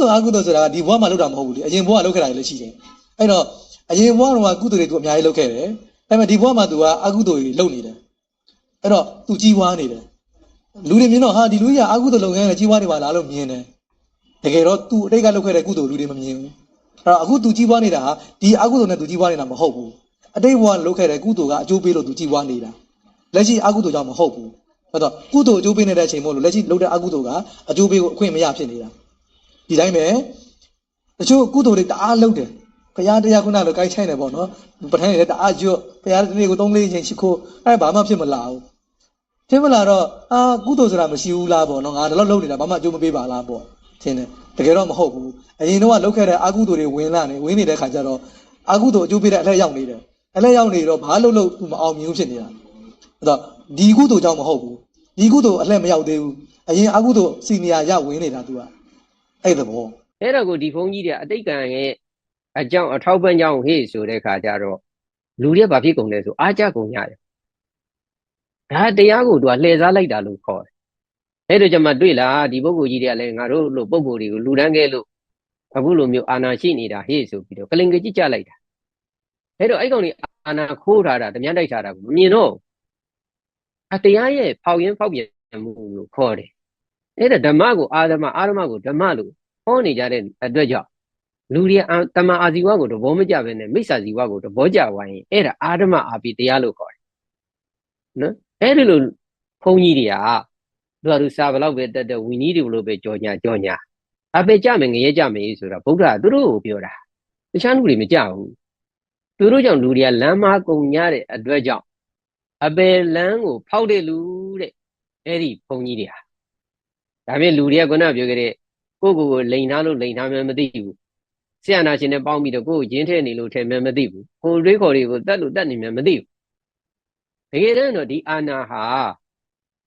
သိုလ်အကုသိုလ်ဆိုတာကဒီဘဝမှာလုပ်တာမဟုတ်ဘူးလေအရင်ဘဝလုပ်ခဲ့တာလည်းရှိတယ်အဲ့တော့အရင်ဘဝတော့ကုသိုလ်တွေသူအများကြီးလုပ်ခဲ့တယ်ဒါပေမဲ့ဒီဘဝမှာသူကအကုသိုလ်တွေလုပ်နေတယ်အဲ့တော့သူကြီးပွားနေတယ်လူတွေမြင်တော့ဟာဒီလူကြီးကအကုသိုလ်လုပ်ခဲ့တယ်ကြီးပွားနေပါလားလို့မြင်တယ်တကယ်တော့သူအတိတ်ကလုပ်ခဲ့တဲ့ကုသိုလ်လူတွေမမြင်ဘူးအဲ့တော့အခုသူကြီးပွားနေတာဟာဒီအကုသိုလ်နဲ့သူကြီးပွားနေတာမဟုတ်ဘူးအတိတ်ဘဝလုပ်ခဲ့တဲ့ကုသိုလ်ကအကျိုးပေးလို့သူကြီးပွားနေတာလက်ရှိအကုသိုလ်ကြောင့်မဟုတ်ဘူးအဲ့တော့ကုသိုလ်အကျိုးပေးနေတဲ့အချိန်မို့လို့လက်ရှိလုပ်တဲ့အကုသိုလ်ကအကျိုးပေးကိုအခွင့်မရဖြစ်နေတာ ဒီတိုင်းပဲတချို့ကုသိုလ်တွေတအားလုပ်တယ်ဘုရားတရားခုနလိုကြိုက်ချိုင်းတယ်ပေါ့နော်ပဋ္ဌာန်းတွေလည်းတအားကျွတ်ဘုရားတနေ့ကို၃လေးချိန်ရှိခိုးအဲဘာမှဖြစ်မလာဘူးဖြစ်မလာတော့အာကုသိုလ်ဆိုတာမရှိဘူးလားပေါ့နော်ငါဒီလောက်လုပ်နေတာဘာမှအကျိုးမပေးပါလားပေါ့ထင်တယ်တကယ်တော့မဟုတ်ဘူးအရင်တော့လုပ်ခဲ့တဲ့အကုသိုလ်တွေဝင်လာနေဝင်နေတဲ့ခါကျတော့အကုသိုလ်အကျိုးပေးတဲ့အလှည့်ရောက်နေတယ်အလှည့်ရောက်နေတော့ဘာလို့လို့မအောင်မြင်ဘူးဖြစ်နေတာအဲ့တော့ဒီကုသိုလ်ကြောင့်မဟုတ်ဘူးဒီကုသိုလ်အလှည့်မရောက်သေးဘူးအရင်အကုသိုလ်စီနီယာရောက်ဝင်နေတာ तू က အဲ့သဘောအဲ့တော့ကိုဒီဘုန်းကြီးတွေအတိတ်ကံရဲ့အကြောင်းအထောက်ပံ့ကြောင်းဟေ့ဆိုတဲ့ခါကျတော့လူတွေကဘာဖြစ်ကုန်လဲဆိုအားကြကုန်ရတယ်ဒါတရားကိုသူကလှည့်စားလိုက်တာလို့ခေါ်တယ်အဲ့တော့ကျွန်မတွေ့လားဒီပုဂ္ဂိုလ်ကြီးတွေကလည်းငါတို့လိုပုဂ္ဂိုလ်တွေကိုလူတန်းခဲ့လို့အခုလိုမျိုးအာနာရှိနေတာဟေ့ဆိုပြီးတော့ကလင်ကကြည့်ကြလိုက်တာအဲ့တော့အဲ့ကောင်ကြီးအာနာခိုးထားတာတမန်တိုက်ထားတာကိုမမြင်တော့အတရားရဲ့ဖောက်ရင်ဖောက်ပြန်မှုလို့ခေါ်တယ် အဲ့ဒါဓမ္မကိုအာဓမ္မအာဓမ္မကိုဓမ္မလို့ဟောနေကြတဲ့အတွက်ကြောင့်လူတွေအာတမန်အာဇီဝကိုသဘောမကျဘဲနဲ့မိစ္ဆာဇီဝကိုသဘောကျဝိုင်းရင်အဲ့ဒါအာဓမ္မအာပိတရားလို့ခေါ်တယ်နော်အဲ့ဒီလိုဘုန်းကြီးတွေကသူကသူစာဘလောက်ပဲတက်တက်ဝီနည်းတွေလို့ပဲကြောညာကြောညာအပေကြမယ်ငရဲကြမယ်ဆိုတာဗုဒ္ဓကသူတို့ကိုပြောတာတခြားလူတွေမကြဘူးသူတို့ကြောင့်လူတွေကလမ်းမကုန်ကြတဲ့အတွက်ကြောင့်အပေလမ်းကိုဖောက်တဲ့လူတဲ့အဲ့ဒီဘုန်းကြီးတွေဟာ ဒါပေမဲ့လူတွေကခုနပြောခဲ့တဲ့ကိုယ့်ကိုယ်ကိုလိန်ထားလို့လိန်ထားမှမသိဘူးဆရာနာရှင်နဲ့ပေါင်းပြီးတော့ကိုယ့်ကိုရင်းထဲနေလို့ထဲမှမသိဘူးကိုယ်တွေးခေါ်တွေကိုတတ်လို့တတ်နေမှမသိဘူးတကယ်တမ်းတော့ဒီအာနာဟာ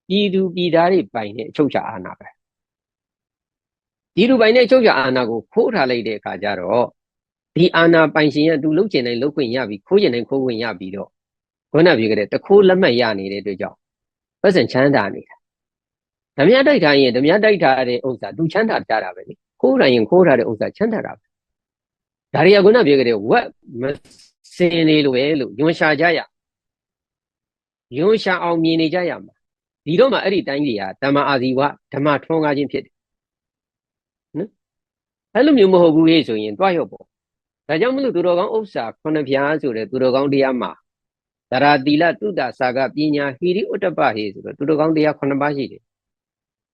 ပြည်သူပြည်သားတွေပိုင်တဲ့အချုပ်ချာအာဏာပဲဒီလူပိုင်တဲ့အချုပ်ချာအာဏာကိုခိုးထားလိုက်တဲ့အခါကျတော့ဒီအာဏာပိုင်ရှင်ကသူလှုပ်ချင်တိုင်းလှုပ်ခွင့်ရပြီခိုးချင်တိုင်းခိုးခွင့်ရပြီးတော့ခုနပြောခဲ့တဲ့တခိုးလက်မှတ်ရနေတဲ့အတွက်ကြောင့်ပတ်စံချမ်းသာနေတာ ဓမြတိုက်ထားရင်ဓမြတိုက်ထားတဲ့ဥစ္စာသူချမ်းသာကြတာပဲလေခိုးတိုင်းရင်ခိုးထားတဲ့ဥစ္စာချမ်းသာတာပဲဒါတွေကခုနပြောခဲ့တဲ့ဝက်မစင်လေးလိုပဲလို့ယွန်ရှာကြရယွန်ရှာအောင်မြင်နေကြရမှာဒီတော့မှအဲ့ဒီတိုင်းကြီးဟာဓမ္မအာဇီဝဓမ္မထွန်းကားခြင်းဖြစ်တယ်နော်အဲ့လိုမျိုးမဟုတ်ဘူးလေဆိုရင်တွားရောက်ပေါ့ဒါကြောင့်မလို့သူတော်ကောင်းဥစ္စာခုနှစ်ပြားဆိုတဲ့သူတော်ကောင်းတရားမှာသရတိလတုတ္တစာကပညာဟိရိဥတ္တပဟေဆိုတော့သူတော်ကောင်းတရားခုနှစ်ပါးရှိတယ်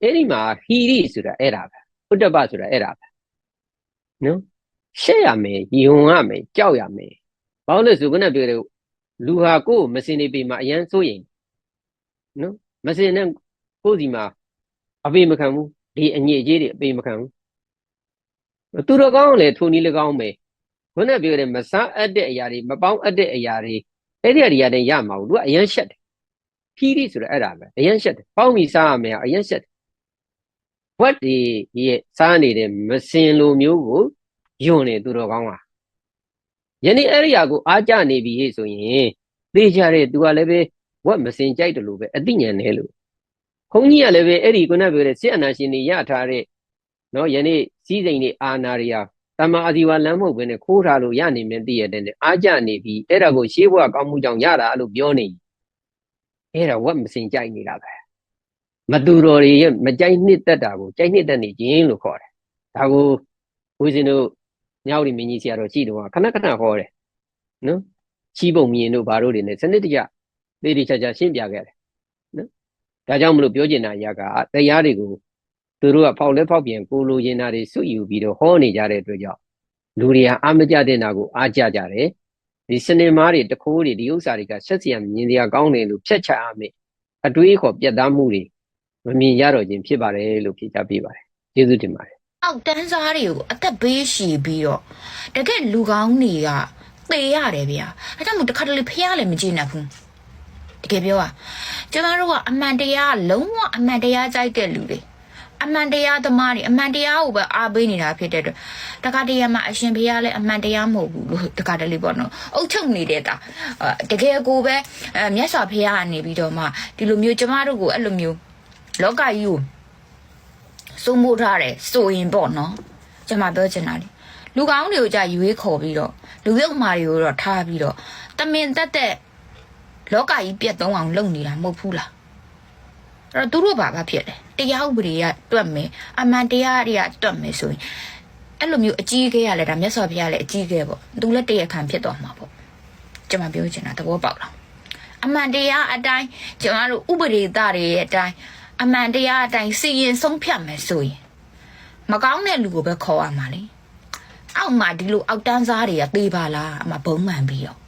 အဲ့ဒီမှာဟိရိဆိုတာအဲ့ဒါပဲဥတ္တပဆိုတာအဲ့ဒါပဲနော်ရှက်ရမယ်ယုံရမယ်ကြောက်ရမယ်ဘာလို့လဲဆိုခုနပြောတဲ့လူဟာကိုယ်မစင်နေပေမှာအရန်စိုးရင်နော်မစင်နဲ့ကိုယ်စီမှာအပေမခံဘူးဒီအညစ်အကြေးတွေအပေမခံဘူးသူတော်ကောင်းလည်းထိုနည်း၎င်းပဲခုနပြောတဲ့မစားအပ်တဲ့အရာတွေမပေါင်းအပ်တဲ့အရာတွေအဲ့ဒီအရာတွေရမှာဘူးသူကအရန်ရှက်တယ်ခီးရီဆိုတော့အဲ့ဒါပဲအရန်ရှက်တယ်ပေါင်းပြီးစားရမယ်အရန်ရှက်တယ် ဘွက်ဒီရဲ့စားနေတဲ့မစင်လိုမျိုးကိုယွန်နေသူတော်ကောင်းပါယနေ့အဲ့ဒီအရာကိုအားကြနေပြီဆိုရင်သိကြတဲ့သူကလည်းပဲဝက်မစင်ကြိုက်တယ်လို့ပဲအသိဉာဏ်နဲ့လို့ခွန်ကြီးကလည်းပဲအဲ့ဒီခုနပြောတဲ့စစ်အနာရှင်တွေရထားတဲ့နော်ယနေ့စီးစိမ်တွေအာနာတွေဟာတမ္မာအဇီဝလမ်းမဟုတ်ဘဲနဲ့ခိုးထားလို့ရနေမြင်သိရတဲ့နဲ့အားကြနေပြီအဲ့ဒါကိုရှေးဘဝကောင်းမှုကြောင့်ရတာလို့ပြောနေအဲ့ဒါဝက်မစင်ကြိုက်နေတာပဲ မတူတော်တွေရဲ့မကြိုက်နှစ်သက်တာကိုကြိုက်နှစ်သက်နေခြင်းလို့ခေါ်တယ်ဒါကိုဘုရားတို့ညောက်ဒီမင်းကြီးဆရာတော်ကြည့်တော့ခဏခဏဟောတယ်နော်ချီးပုံမြင်တို့ဘာတို့တွေနဲ့စနစ်တကျသေတိချာချာရှင်းပြခဲ့တယ်နော်ဒါကြောင့်မလို့ပြောချင်တာအရာကတရားတွေကိုသူတို့ကဖောက်လဲဖောက်ပြန်ကိုလိုချင်တာတွေစွယူပြီးတော့ဟောနေကြတဲ့အတွက်ကြောင့်လူတွေဟာအာမကြတဲ့နာကိုအားကြကြတယ်ဒီစနေမားတွေတခိုးတွေဒီဥစ္စာတွေကဆက်စီယံမြင်တရားကောင်းတယ်လို့ဖြတ်ချအမေအတွေးခေါ်ပြတ်သားမှုတွေ မမြင်ရတော့ခြင်းဖြစ်ပါတယ်လို့ဖြေချပေးပါတယ်ကျေးဇူးတင်ပါတယ်အောက်တန်းစားတွေကိုအသက်ဘေးရှည်ပြီးတော့တကယ်လူကောင်းတွေကသေရတယ်ဗျာအဲကြောင့်မို့တစ်ခါတလေဖះလည်းမကြည့်နိုင်ဘူးတကယ်ပြောอ่ะကျမတို့ကအမှန်တရားလုံးဝအမှန်တရားကြိုက်တဲ့လူတွေအမှန်တရားသမားတွေအမှန်တရားကိုပဲအားပေးနေတာဖြစ်တဲ့အတွက်တခါတရံမှာအရှင်ဖះလည်းအမှန်တရားမဟုတ်ဘူးလို့တခါတလေပေါ့နော်အုတ်ချုပ်နေတဲ့တာတကယ်ကိုပဲအဲမြတ်စွာဘုရားကနေပြီးတော့မှဒီလိုမျိုးကျမတို့ကိုအဲ့လိုမျိုး လောကကြီးကိုစိုးမိုးထားတယ်ဆိုရင်ပေါ့နော်ကျွန်မပြောချင်တာလေလူကောင်းတွေကိုကြာရွေးခေါ်ပြီးတော့လူရုပ်မာတွေကိုတော့ထားပြီးတော့တမင်တက်တဲ့လောကကြီးပြတ်သုံးအောင်လုပ်နေတာမဟုတ်ဘူးလားအဲ့တော့သူတို့ဘာဘာဖြစ်လဲတရားဥပဒေကတွက်မယ်အမှန်တရားတွေကတွက်မယ်ဆိုရင်အဲ့လိုမျိုးအကြီးအကဲရလဲဒါမြတ်စွာဘုရားလည်းအကြီးအကဲပေါ့သူလည်းတရားခံဖြစ်သွားမှာပေါ့ကျွန်မပြောချင်တာသဘောပေါက်လားအမှန်တရားအတိုင်းကျွန်တော်တို့ဥပဒေသားတွေရဲ့အတိုင်း အမှန်တရားအတိုင်းစီရင်ဆုံးဖြတ်မယ်ဆိုရင်မကောင်းတဲ့လူကိုပဲခေါ်ရမှာလေအောက်မှာဒီလိုအောက်တန်းစားတွေကသေးပါလားအမှဘုံမှန်ပြီးတော့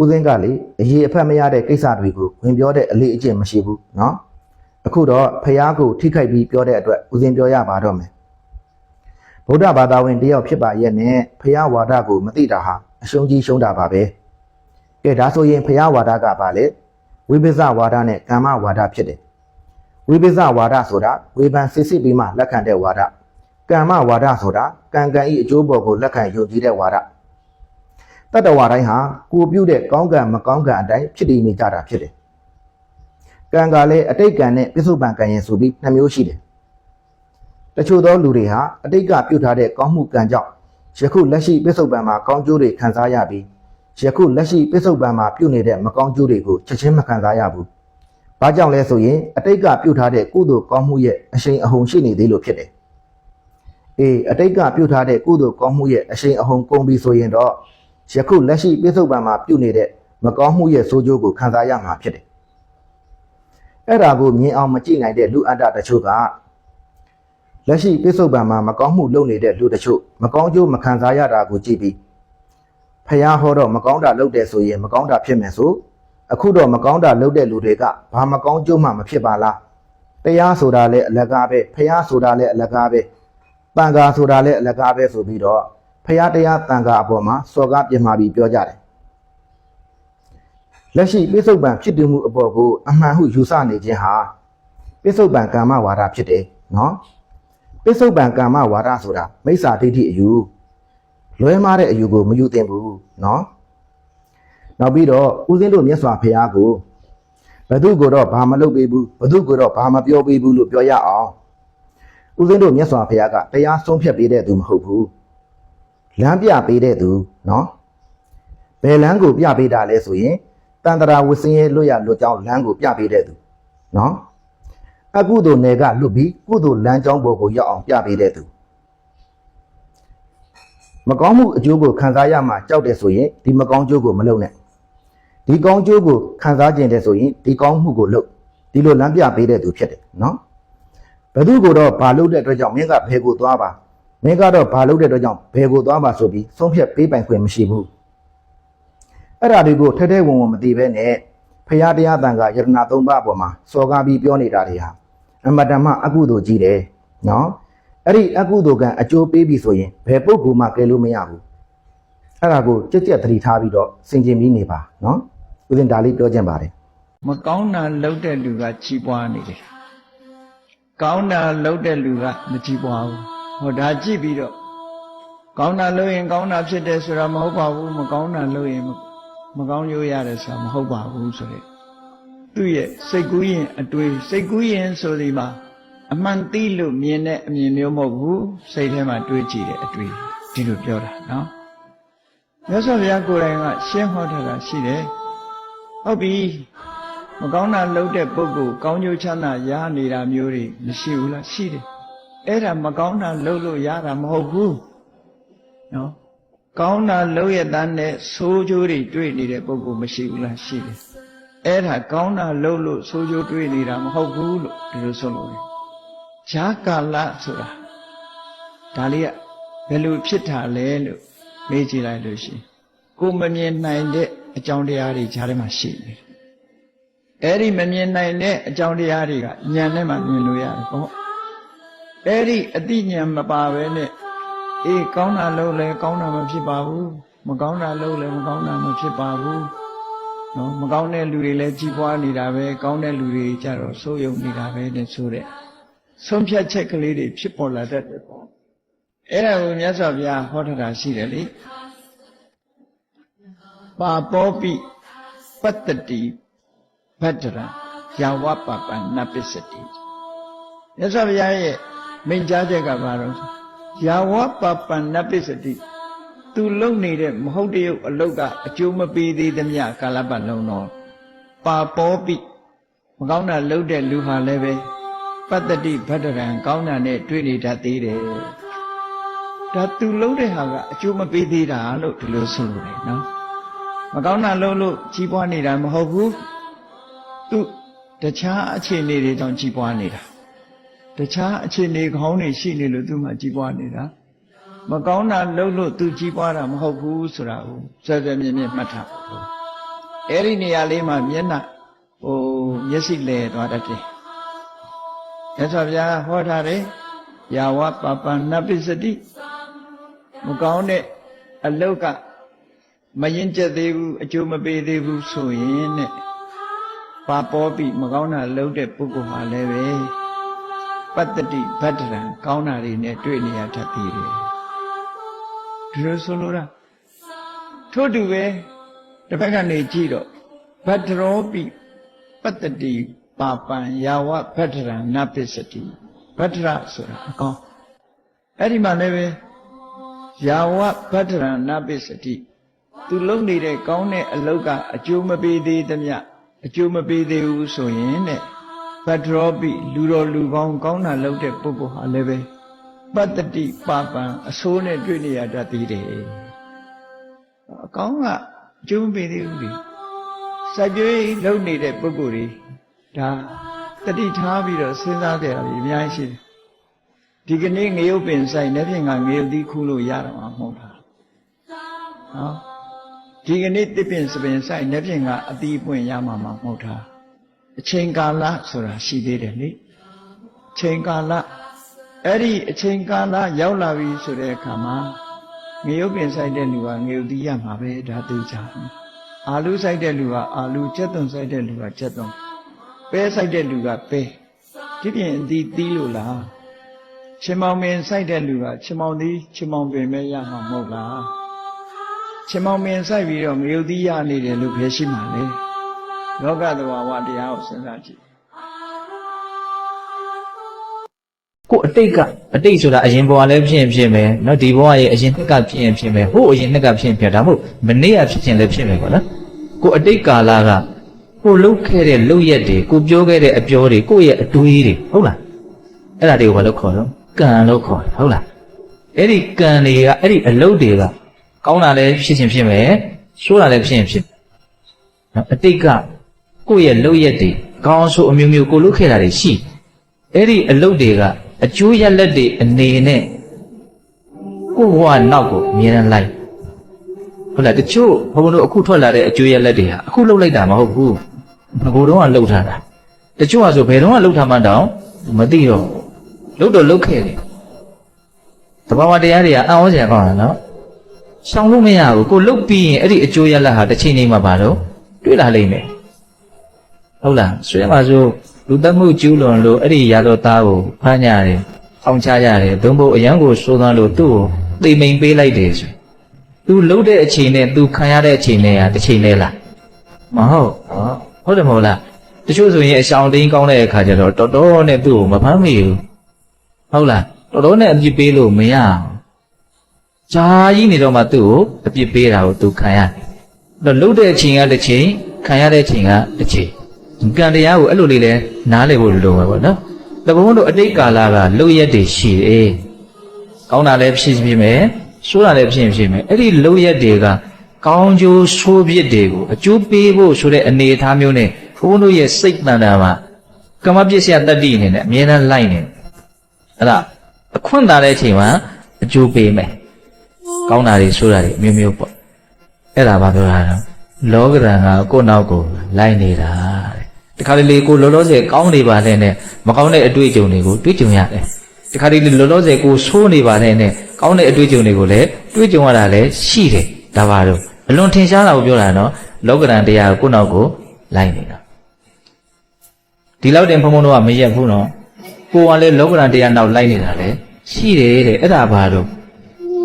ဦးစင်းကလေအရေးအဖက်မရတဲ့ကိစ္စတွေကိုဝင်ပြောတဲ့အလေးအကျင့်မရှိဘူးเนาะအခုတော့ဖះကိုထိခိုက်ပြီးပြောတဲ့အတွက်ဦးစင်းပြောရပါတော့မယ်ဗုဒ္ဓဘာသာဝင်တယောက်ဖြစ်ပါရဲ့နဲ့ဖះဝါဒကိုမသိတာဟာအရှုံးကြီးရှုံးတာပါပဲကဲဒါဆိုရင်ဖះဝါဒကပါလေဝိပဿဝါဒနဲ့ကမ္မဝါဒဖြစ်တယ် ဝိပဿဝါဒဆိုတာဝေဖန်စစ်စစ်ပြီးမှလက်ခံတဲ့ဝါဒကမ္မဝါဒဆိုတာကံကံဤအကျိုးပေါ်ကိုလက်ခံယုံကြည်တဲ့ဝါဒတတ္တဝါတိုင်းဟာကိုပြုတ်တဲ့ကောင်းကံမကောင်းကံအတိုင်းဖြစ်တည်နေကြတာဖြစ်တယ်။ကံကလည်းအတိတ်ကံနဲ့ပြစ္ဆုတ်ပံကံရင်ဆိုပြီးနှစ်မျိုးရှိတယ်။တချို့သောလူတွေဟာအတိတ်ကပြုတ်ထားတဲ့ကောင်းမှုကံကြောင့်ယခုလက်ရှိပြစ္ဆုတ်ပံမှာကောင်းကျိုးတွေခံစားရပြီးယခုလက်ရှိပြစ္ဆုတ်ပံမှာပြုတ်နေတဲ့မကောင်းကျိုးတွေကိုချက်ချင်းမခံစားရဘူး။ ဘာကြောင့်လဲဆိုရင်အတိတ်ကပြုတ်ထားတဲ့ကုသိုလ်ကောင်းမှုရဲ့အရှိန်အဟုန်ရှိနေသေးလို့ဖြစ်တယ်။အေးအတိတ်ကပြုတ်ထားတဲ့ကုသိုလ်ကောင်းမှုရဲ့အရှိန်အဟုန်ကုန်ပြီဆိုရင်တော့ယခုလက်ရှိပြစ္ဆုတ်ပံမှာပြုနေတဲ့မကောင်းမှုရဲ့ဆိုးကျိုးကိုခံစားရမှာဖြစ်တယ်။အဲ့ဒါကိုမြင်အောင်မကြည့်နိုင်တဲ့လူအတ္တတချို့ကလက်ရှိပြစ္ဆုတ်ပံမှာမကောင်းမှုလုပ်နေတဲ့လူတချို့မကောင်းကျိုးမခံစားရတာကိုကြည့်ပြီးဖះဟောတော့မကောင်းတာလုပ်တယ်ဆိုရင်မကောင်းတာဖြစ်မယ်ဆို အခုတော့မကောင်းတာလုပ်တဲ့လူတွေကဘာမကောင်းကျိုးမှမဖြစ်ပါလားတရားဆိုတာလည်းအလကားပဲဖះဆိုတာလည်းအလကားပဲပံကားဆိုတာလည်းအလကားပဲဆိုပြီးတော့ဖရာတရားတန်ခါအပေါ်မှာစော်ကားပြင်မာပြီးပြောကြတယ်လက်ရှိပိဿုပံဖြစ်တည်မှုအပေါ်ကိုအမှန်ဟုယူဆနေခြင်းဟာပိဿုပံကာမဝါဒဖြစ်တယ်နော်ပိဿုပံကာမဝါဒဆိုတာမိစ္ဆာဒိဋ္ဌိအယူလွဲမှားတဲ့အယူကိုမယူသင့်ဘူးနော် နောက်ပြီးတော့ဦးစင်းတို့မြတ်စွာဘုရားကိုဘသူကိုတော့ဘာမလုပ်ပေးဘူးဘသူကိုတော့ဘာမပြောပေးဘူးလို့ပြောရအောင်ဦးစင်းတို့မြတ်စွာဘုရားကတရားဆုံးဖြတ်ပေးတဲ့သူမဟုတ်ဘူးလမ်းပြပေးတဲ့သူနော်ဘယ်လမ်းကိုပြပေးတာလဲဆိုရင်တန်တရာဝစင်းရဲ့လွတ်ရလွတ်ကြောင်းလမ်းကိုပြပေးတဲ့သူနော်အကုသိုလ်နယ်ကလွတ်ပြီးကုသိုလ်လမ်းကြောင်းပေါ်ကိုရောက်အောင်ပြပေးတဲ့သူမကောင်းမှုအကျိုးကိုခံစားရမှကြောက်တယ်ဆိုရင်ဒီမကောင်းကျိုးကိုမလုပ်နဲ့ ဒီကောင်းကျိုးကိုခံစားကျင်တယ်ဆိုရင်ဒီကောင်းမှုကိုလုပ်ဒီလိုလမ်းပြပေးတဲ့သူဖြစ်တယ်နော်ဘသူကိုတော့ဘာလုပ်တဲ့အတွက်ကြောင့်မင်းကဘယ်ကိုသွားပါမင်းကတော့ဘာလုပ်တဲ့အတွက်ကြောင့်ဘယ်ကိုသွားပါဆိုပြီးဆုံးဖြတ်ပေးပိုင်ခွင့်မရှိဘူးအဲ့ဒါတွေကိုထဲထဲဝင်ဝင်မသိဘဲနဲ့ဖရာတရားတန်ကယရနာသုံးပါးပေါ်မှာစော်ကားပြီးပြောနေတာတွေဟာအမတမအကုသိုလ်ကြီးတယ်နော်အဲ့ဒီအကုသိုလ်ကအကျိုးပေးပြီဆိုရင်ဘယ်ပုဂ္ဂိုလ်မှကယ်လို့မရဘူးအဲ့ဒါကိုကြက်ကြက်သတိထားပြီးတော့စင်ကြင်ပြီးနေပါနော် ဦးဇင်ဒါလေးပြောချင်ပါတယ်မကောင်းတာလုပ်တဲ့လူကကြီးပွားနေတယ်ကောင်းတာလုပ်တဲ့လူကမကြီးပွားဘူးဟောဒါကြည့်ပြီးတော့ကောင်းတာလုပ်ရင်ကောင်းတာဖြစ်တယ်ဆိုတာမဟုတ်ပါဘူးမကောင်းတာလုပ်ရင်မမကောင်းရိုးရတယ်ဆိုတာမဟုတ်ပါဘူးဆိုတဲ့သူ့ရဲ့စိတ်ကူးရင်အတွေးစိတ်ကူးရင်ဆိုဒီမှာအမှန်သိလို့မြင်တဲ့အမြင်မျိုးမဟုတ်ဘူးစိတ်ထဲမှာတွေးကြည့်တဲ့အတွေးဒီလိုပြောတာနော်မြတ်စွာဘုရားကိုယ်တိုင်ကရှင်းဟောထားတာရှိတယ် ဟုတ်ပြီမကောင်းတာလုပ်တဲ့ပုဂ္ဂိုလ်ကောင်းကျိုးချမ်းသာရနေတာမျိုးတွေမရှိဘူးလားရှိတယ်အဲ့ဒါမကောင်းတာလုပ်လို့ရတာမဟုတ်ဘူးနော်ကောင်းတာလုပ်ရတဲ့နဲ့ဆိုးကျိုးတွေတွေ့နေတဲ့ပုဂ္ဂိုလ်မရှိဘူးလားရှိတယ်အဲ့ဒါကောင်းတာလုပ်လို့ဆိုးကျိုးတွေ့နေတာမဟုတ်ဘူးလို့ဒီလိုဆိုလို့ရတယ်ဈာကာလဆိုတာဒါလေးကဘယ်လိုဖြစ်တာလဲလို့မေးကြည့်လိုက်လို့ရှိရင်ကိုမမြင်နိုင်တဲ့ အကြောင်းတရားတွေဈာထဲမှာရှိနေတယ်အဲ့ဒီမမြင်နိုင်တဲ့အကြောင်းတရားတွေကဉာဏ်နဲ့မှမြင်လို့ရတယ်ပေါ့အဲ့ဒီအတိဉာဏ်မပါဘဲနဲ့အေးကောင်းတာလုပ်လဲကောင်းတာမဖြစ်ပါဘူးမကောင်းတာလုပ်လဲမကောင်းတာမဖြစ်ပါဘူးနော်မကောင်းတဲ့လူတွေလည်းကြီးပွားနေတာပဲကောင်းတဲ့လူတွေကြတော့စိုးရုံနေတာပဲတဲ့ဆိုတဲ့ဆုံးဖြတ်ချက်ကလေးတွေဖြစ်ပေါ်လာတတ်တယ်ပေါ့အဲ့ဒါကိုမြတ်စွာဘုရားဟောထားတာရှိတယ်လေ ပါပောပိပတ္တတိဗတ္တရယာဝပပနပစ္စတိမြတ်စွာဘုရားရဲ့မိန့်ကြားချက်ကဘာလို့ယာဝပပန္နပိစတိသူလုံနေတဲ့မဟုတ်တရုပ်အလုတ်ကအကျိုးမပေးသေးသမျှကာလပတ်လုံးတော့ပါပောပိမကောင်းတာလှုပ်တဲ့လူဟာလည်းပဲပတ္တတိဗတ္တရံကောင်းတာနဲ့တွေ့နေတတ်သေးတယ်ဒါသူလှုပ်တဲ့ဟာကအကျိုးမပေးသေးတာလို့ဒီလိုဆိုလို့တယ်နော် မကောင်းတာလှုပ်လို့ကြီးပွားနေတာမဟုတ်ဘူးသူတခြားအခြေအနေတွေကြောင့်ကြီးပွားနေတာတခြားအခြေအနေကောင်းတွေရှိနေလို့သူမှကြီးပွားနေတာမကောင်းတာလှုပ်လို့သူကြီးပွားတာမဟုတ်ဘူးဆိုတာကိုဆွဲဆွဲမြဲမြဲမှတ်ထားဖို့အဲ့ဒီနေရာလေးမှာမျက်နှာဟိုမျက်စိလဲသွားတတ်တယ်မြတ်စွာဘုရားဟောထားတယ်ယာဝပပနပိစတိမကောင်းတဲ့အလုတ်က မရင်ကျက်သေးဘူးအကျိုးမပေးသေးဘူးဆိုရင်တဲ့ပါပေါ်ပြီမကောင်းတာလှုပ်တဲ့ပုဂ္ဂိုလ်ဟာလည်းပဲပတ္တတိဗတ္တရံကောင်းတာတွေနဲ့တွေ့နေရတတ်သေးတယ်ဒီလိုဆိုလိုတာထို့တူပဲတစ်ဖက်ကနေကြည့်တော့ဗတ္တရောပိပတ္တတိပါပံယာဝဗတ္တရံနပစ္စတိဗတ္တရဆိုတာအကောင်းအဲ့ဒီမှာလည်းပဲယာဝဗတ္တရံနပစ္စတိ သူလုံနေတဲ့ကောင်းတဲ့အလုတ်ကအကျိုးမပေးသေးသမျှအကျိုးမပေးသေးဘူးဆိုရင်တဲ့ဗတ္တရောပိလူတော်လူကောင်းကောင်းတာလုပ်တဲ့ပုဂ္ဂိုလ်ဟာလည်းပဲပတ္တတိပါပံအစိုးနဲ့တွေ့နေရတတ်သေးတယ်အကောင်းကအကျိုးမပေးသေးဘူးလေစိုက်ပျိုးရေးလုပ်နေတဲ့ပုဂ္ဂိုလ်တွေဒါတတိထားပြီးတော့စဉ်းစားကြရပြီအများကြီးရှိတယ်ဒီကနေ့ငရုတ်ပင်ဆိုင်နေပြင်ကငရုတ်သီးခူးလို့ရတော့မှာမဟုတ်တာနော် ဒီကနေ့တစ်ပင်စပင်ဆိုင်နေပြင်ကအသီးပွင့်ရမှာမဟုတ်တာအချိန်ကာလဆိုတာရှိသေးတယ်လေအချိန်ကာလအဲ့ဒီအချိန်ကာလရောက်လာပြီဆိုတဲ့အခါမှာငရုတ်ပင်ဆိုင်တဲ့လူကငရုတ်သီးရမှာပဲဒါသိကြတယ်အာလူဆိုင်တဲ့လူကအာလူကျက်သွန်ဆိုင်တဲ့လူကကျက်သွန်ပဲဆိုင်တဲ့လူကပဲဒီပြင်အသီးသီးလို့လားချင်မောင်ပင်ဆိုင်တဲ့လူကချင်မောင်သီးချင်မောင်ပင်ပဲရမှာမဟုတ်လား ရှင်မောင်မင်းဆိုင်ပြီးတော့မယုတ်သီးရနေတယ်လို့ပဲရှိမှလေလောကသဘာဝတရားကိုစဉ်းစားကြည့်ကိုအတိတ်ကအတိတ်ဆိုတာအရင်ဘဝလည်းဖြစ်ရင်ဖြစ်မယ်နော်ဒီဘဝရဲ့အရင်နှစ်ကဖြစ်ရင်ဖြစ်မယ်ဟိုအရင်နှစ်ကဖြစ်ရင်ဖြစ်ဒါမှမဟုတ်မနေ့ကဖြစ်ရင်လည်းဖြစ်မယ်ပေါ့နော်ကိုအတိတ်ကာလကကိုလှုပ်ခဲ့တဲ့လှုပ်ရက်တွေကိုပြောခဲ့တဲ့အပြောတွေကိုရဲ့အတွေးတွေဟုတ်လားအဲ့ဒါတွေကိုဘာလို့ခေါ်တော့ကံလို့ခေါ်တယ်ဟုတ်လားအဲ့ဒီကံတွေကအဲ့ဒီအလုပ်တွေက ကောင်းတာလည်းဖြစ်ရင်ဖြစ်မယ်ဆိုးတာလည်းဖြစ်ရင်ဖြစ်နော်အတိတ်ကကိုယ့်ရဲ့လှုပ်ရက်တွေကောင်းဆိုးအမျိုးမျိုးကိုလှုပ်ခဲ့တာတွေရှိတယ်အဲ့ဒီအလုပ်တွေကအကျိုးရလက်တွေအနေနဲ့ကိုယ့်ဘဝနောက်ကိုအမြဲတမ်းလိုက်ဟုတ်လားတချို့ဘုံဘုံတို့အခုထွက်လာတဲ့အကျိုးရလက်တွေဟာအခုလှုပ်လိုက်တာမဟုတ်ဘူးငကိုတော့ကလှုပ်ထားတာတချို့ကဆိုဘယ်တော့မှလှုပ်ထားမှတောင်မသိတော့လှုပ်တော့လှုပ်ခဲ့တယ်တဘာဝတရားတွေကအံ့ဩစရာကောင်းတာနော် ရှောင်လို့မရဘူးကိုလှုပ်ပြီးရင်အဲ့ဒီအကျိုးရလက်ဟာတစ်ချိန်နေမှာပါတော့တွေ့လာလိမ့်မယ်ဟုတ်လားဆွေးမှာဆိုလူတက်မှုကျူးလွန်လို့အဲ့ဒီရတော့သားကိုဖမ်းကြတယ်။အောင်ချကြတယ်။သို့မဟုတ်အရန်ကိုစိုးသွမ်းလို့သူ့ကိုသိမိန်ပေးလိုက်တယ်ဆို။ तू လှုပ်တဲ့အချိန်နဲ့ तू ခံရတဲ့အချိန်နဲ့ဟာတစ်ချိန်လဲလား။မဟုတ်ဟောဟုတ်တယ်မဟုတ်လား။တချို့ဆိုရင်အရှောင်တင်းကောင်းတဲ့အခါကျတော့တော်တော်နဲ့သူ့ကိုမဖမ်းမိဘူး။ဟုတ်လား။တော်တော်နဲ့အပြစ်ပေးလို့မရအော င်။ဂျာကြီးနေတော့မှသူ့ကိုအပြစ်ပေးတာကို तू ခံရတယ်။တော့လှုပ်တဲ့အချိန်ကတစ်ချိန်ခံရတဲ့အချိန်ကတစ်ချိန်ကံတရားကိုအဲ့လိုလေးလဲနားလည်ဖို့လိုမှာပေါ့နော်။တဘုံတို့အတိတ်ကာလကလှုပ်ရက်တွေရှိတယ်။ကောင်းတာလည်းဖြစ်ဖြစ်မယ်။ဆိုးတာလည်းဖြစ်ဖြစ်မယ်။အဲ့ဒီလှုပ်ရက်တွေကကောင်းကျိုးဆိုးပြစ်တွေကိုအကျိုးပေးဖို့ဆိုတဲ့အနေအထားမျိုးနဲ့ဘုန်းတို့ရဲ့စိတ်တန်တာမှာကမ္မပစ္စယတတ္တိအနေနဲ့အမြဲတမ်းလိုက်နေတယ်။အဲ့ဒါအခွင့်သာတဲ့အချိန်မှာအကျိုးပေးမယ်။ ကောင်းတာတွေဆိုးတာတွေအမျိုးမျိုးပေါ့။အဲ့ဒါဘာပြောတာလဲ။လောကဓာတ်ကကိုယ့်နောက်ကိုလိုက်နေတာတဲ့တခါတလေကိုလောလောဆယ်ကောင်းနေပါနဲ့နဲ့မကောင်းတဲ့အတွေ့အကြုံတွေကိုတွေ့ကြုံရတယ်တခါတလေလောလောဆယ်ကိုဆိုးနေပါနဲ့နဲ့ကောင်းတဲ့အတွေ့အကြုံတွေကိုလည်းတွေ့ကြုံရတာလည်းရှိတယ်ဒါပါတော့အလွန်ထင်ရှားတာကိုပြောတာနော်လောကဓာတ်တရားကိုကိုယ့်နောက်ကိုလိုက်နေတာဒီလောက်တင်ဘုံဘုံတို့ကမရက်ဘူးနော်ကိုကလည်းလောကဓာတ်တရားနောက်လိုက်နေတာလည်းရှိတယ်တဲ့အဲ့ဒါဘာတော့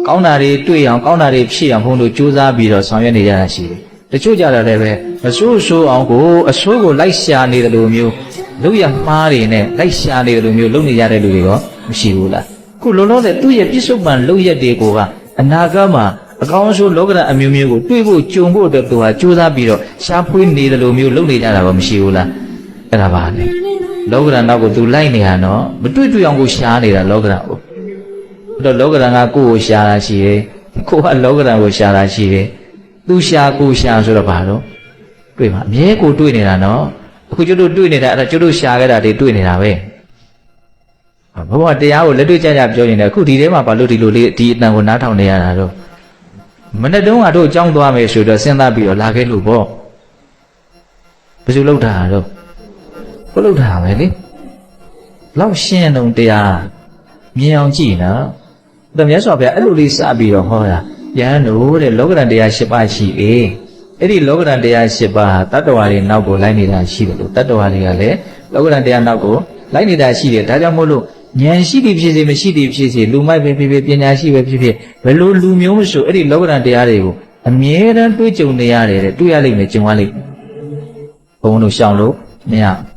ကောင်းတာတွေတွေ့အောင်ကောင်းတာတွေဖြစ်အောင်ဘုံတို့စူးစမ်းပြီးတော့ဆောင်ရွက်နေကြတာရှိတယ်တချို့ကြတာလည်းပဲမဆိုးဆိုးအောင်ကိုအဆိုးကိုလိုက်ရှာနေတယ်လို့မျိုးလုပ်ရမှားတွေနဲ့လိုက်ရှာနေတယ်လို့မျိုးလုပ်နေကြတဲ့လူတွေရောမရှိဘူးလားခုလောလောဆယ်သူ့ရဲ့ပြစ္ဆုတ်ပံလုံရက်တွေကိုကအနာဂတ်မှာအကောင်းအဆိုးလောကဓာတ်အမျိုးမျိုးကိုတွေးဖို့ကြုံဖို့အတွက်သူဟာကြိုးစားပြီးတော့ရှားဖွေးနေတယ်လို့မျိုးလုပ်နေကြတာပါမရှိဘူးလားအဲ့ဒါပါလေလောကဓာတ်နောက်ကိုသူလိုက်နေရနော်မတွေ့တွေ့အောင်ကိုရှားနေတာလောကဓာတ်ကိုအဲ့ တော့လောကဓာတ်ကကိုယ့်ကိုရှားတာရှိတယ်ကိုကလောကဓာတ်ကိုရှားတာရှိတယ်သူရှားကိုရှားဆိုတော့ဘာတော့တွေ့မှာအမြဲကိုတွေ့နေတာနော်အခုကျွတ်တို့တွေ့နေတာအဲ့ဒါကျွတ်တို့ရှားခဲ့တာတွေတွေ့နေတာပဲဘုရားတရားကိုလက်တွေ့ကြကြပြောနေတယ်အခုဒီထဲမှာဘာလို့ဒီလိုလေးဒီအတန်ကိုနားထောင်နေရတာတော့မနေ့တုန်းကတို့အကြောင်းသွားမယ်ဆိုတော့စဉ်းစားပြီးတော့လာခဲ့လို့ပေါ့ဘယ်လိုလုပ်တာတော့ဘယ်လုပ်တာပဲလေလောက်ရှင်းတော့တရားမြင်အောင်ကြည့်နော် ဒါမြတ်စွာဘုရားအဲ့လိုလေးစပြီးတော့ဟောတာယဟန်တို့တဲ့လောကရန်တရား၈ပါးရှိအေးအဲ့ဒီလောကရန်တရား၈ပါးဟာတတ္တဝါတွေနောက်ကိုလိုက်နေတာရှိတယ်လို့တတ္တဝါတွေကလည်းလောကရန်တရားနောက်ကိုလိုက်နေတာရှိတယ်ဒါကြောင့်မို့လို့ဉာဏ်ရှိသည်ဖြစ်စေမရှိသည်ဖြစ်စေလူမိုက်ပဲဖြစ်ဖြစ်ပညာရှိပဲဖြစ်ဖြစ်ဘယ်လိုလူမျိုးမဆိုအဲ့ဒီလောကရန်တရားတွေကိုအမြဲတမ်းတွေးကြုံနေရတယ်တဲ့တွေ့ရလိမ့်မယ်ကြုံရလိမ့်မယ်ဘုံတို့ရှောင်လို့မရဘူး